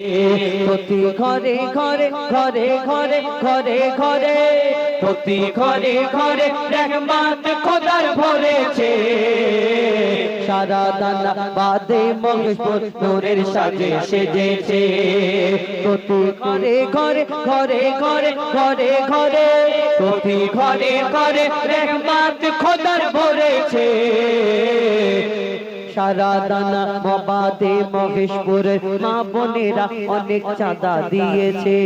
প্রতি ঘরে ঘরে ঘরে ঘরে ঘরে ঘরে প্রতি ঘরে ঘরে রহমত খোদার ভরেছে সারা দানা বাদে মহেশপুর সাজে সেজেছে প্রতি ঘরে ঘরে ঘরে ঘরে ঘরে ঘরে প্রতি ঘরে ঘরে রহমত খোদার ভরেছে সারা দানা বাবাদে মহেশপুরের মা বোনেরা অনেক চাঁদা দিয়েছে।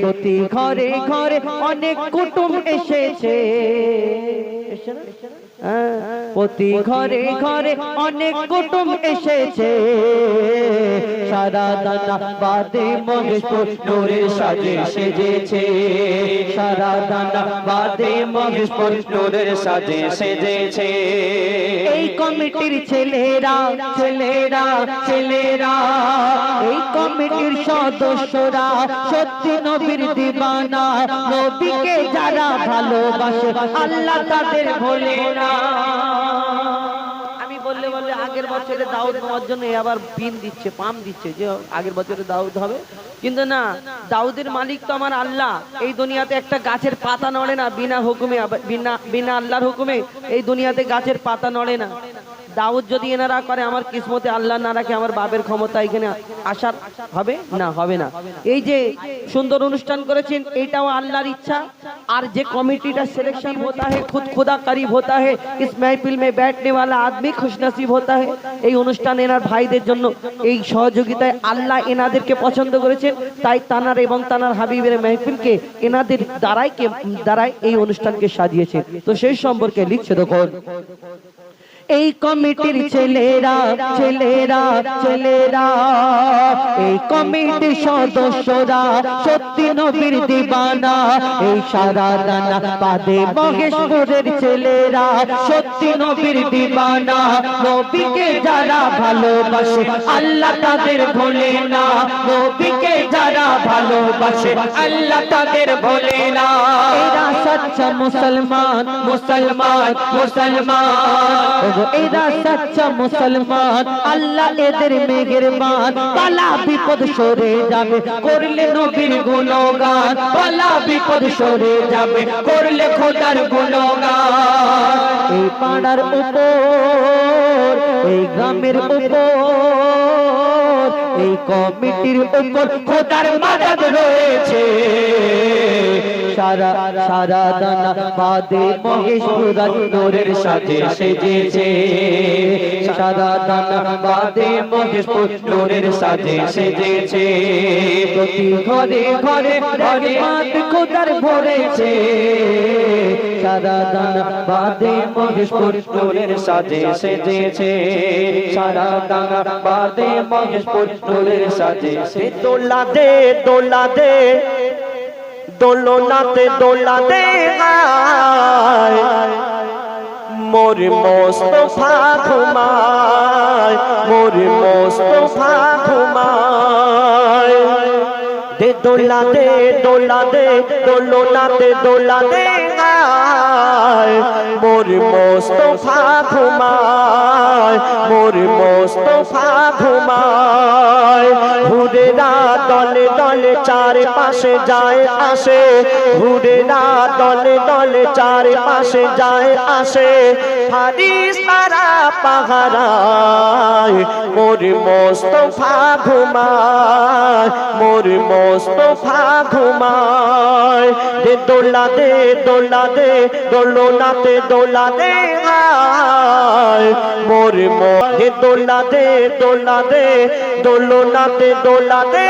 প্রতি ঘরে ঘরে অনেক কুটুম এসেছে। প্রতি ঘরে ঘরে অনেক কুটুম এসেছে। সারা দানা বাদে মহেশপুর নূরের সাজে সেজেছে। সারা দানা বাদে মহেশপুর নূরের সাজে সেজেছে। এই কমিটির ছেলেরা ছেলেরা ছেলেরা, এই কমিটির সদস্যরা সত্যি নবীর দিবানা। নবীকে যারা ভালোবাসে, আল্লাহ তাদের ভোলে না আমি বললে বললে আগের বছরে দাউদ হওয়ার জন্য আবার পিন দিচ্ছে, পাম দিচ্ছে, যে আগের বছরে দাউদ হবে। কিন্তু না, দাউদের মালিক তো আমার আল্লাহ। এই দুনিয়াতে একটা গাছের পাতা নড়ে না, বিনা হুকুমে, বিনা বিনা আল্লাহর হুকুমে এই দুনিয়াতে গাছের পাতা নড়ে না। দাউদ যদি এনারা করে আমার কিসমতে আল্লাহ না রাখে আমার বাপের ক্ষমতা এখানে আসার হবে না হবে না এই যে সুন্দর অনুষ্ঠান করেছেন এটাও আল্লাহর ইচ্ছা আর যে কমিটিটা सिलेक्शन होता है खुद खुदा करीब होता है इस महफिल में बैठने वाला आदमी खुशनसीब होता है এই অনুষ্ঠান এনার ভাইদের জন্য এই সহযোগিতায় আল্লাহ এনাদেরকে পছন্দ করেছেন তাই তানার এবং তানার হাবিবের মেহফিলকে এনাদের দ্বারাই কে দ্বারাই এই অনুষ্ঠানকে সাজিয়েছে তো সেই সম্পর্কে লিখছে দেখুন এই কমিটির ছেলেরা ছেলেরা ছেলেরা এই কমিটির সদস্যরা সত্যি নবীর দিবানা এই সারা দানা পাদে মহেশপুরের ছেলেরা সত্যি নবীর দিবানা নবীকে যারা ভালোবাসে আল্লাহ তাদের ভোলে না নবীকে যারা ভালোবাসে আল্লাহ তাদের ভোলে না। মুসলমান মুসলমান মুসলমান। ওগো, এরা সচ্চা মুসলমান, আল্লাহ এদের মেহেরবান পালা বিপদ সরে যাবে, করলে নবীর গুণগান। পালা বিপদ সরে যাবে, করলে খোদার গুণগান। এই পাড়ার উপর, এই গ্রামের উপর এই কমিটির উপর খোদার মাদদ রয়েছে। সারা সারা দানা বাদে মহেশপুর নূরের সাথে সেজেছে। সারা দানা বাদে মহেশপুর নূরের সাথে সেজেছে। প্রতি ঘরে ঘরে ঘরে মাত খোদার ভরেছে। সারা দানা বাদে মহেশপুর নূরের সাথে সেজেছে। সারা দানা বাদে মহেশপুর নূরের সাথে সে দোলা দে দোলা দে দোলনাতে দোলা দে মোর মোস্তফা ঘুমায়, মোর মোস্তফা ঘুমায়। দে দোলা দে দোলা দে দোলনাতে দোলা দে হায় মোর মোস্তফা ঘুমায়, মোর মোস্তফা ঘুমায়। না দলে দলে চারে পাশে যায় আসে না দলে দলে চারে পাশে যায় আসে। হারিস তারা পাহারায়, মোর মোস্তফা ঘুমায়, মোর মোস্তফা ঘুমায়। দে দোলা দে দোলা দে দোলনাতে দোলা দে মোর মোহে দোলা দে দোলা দে দোলনাতে দোলা দে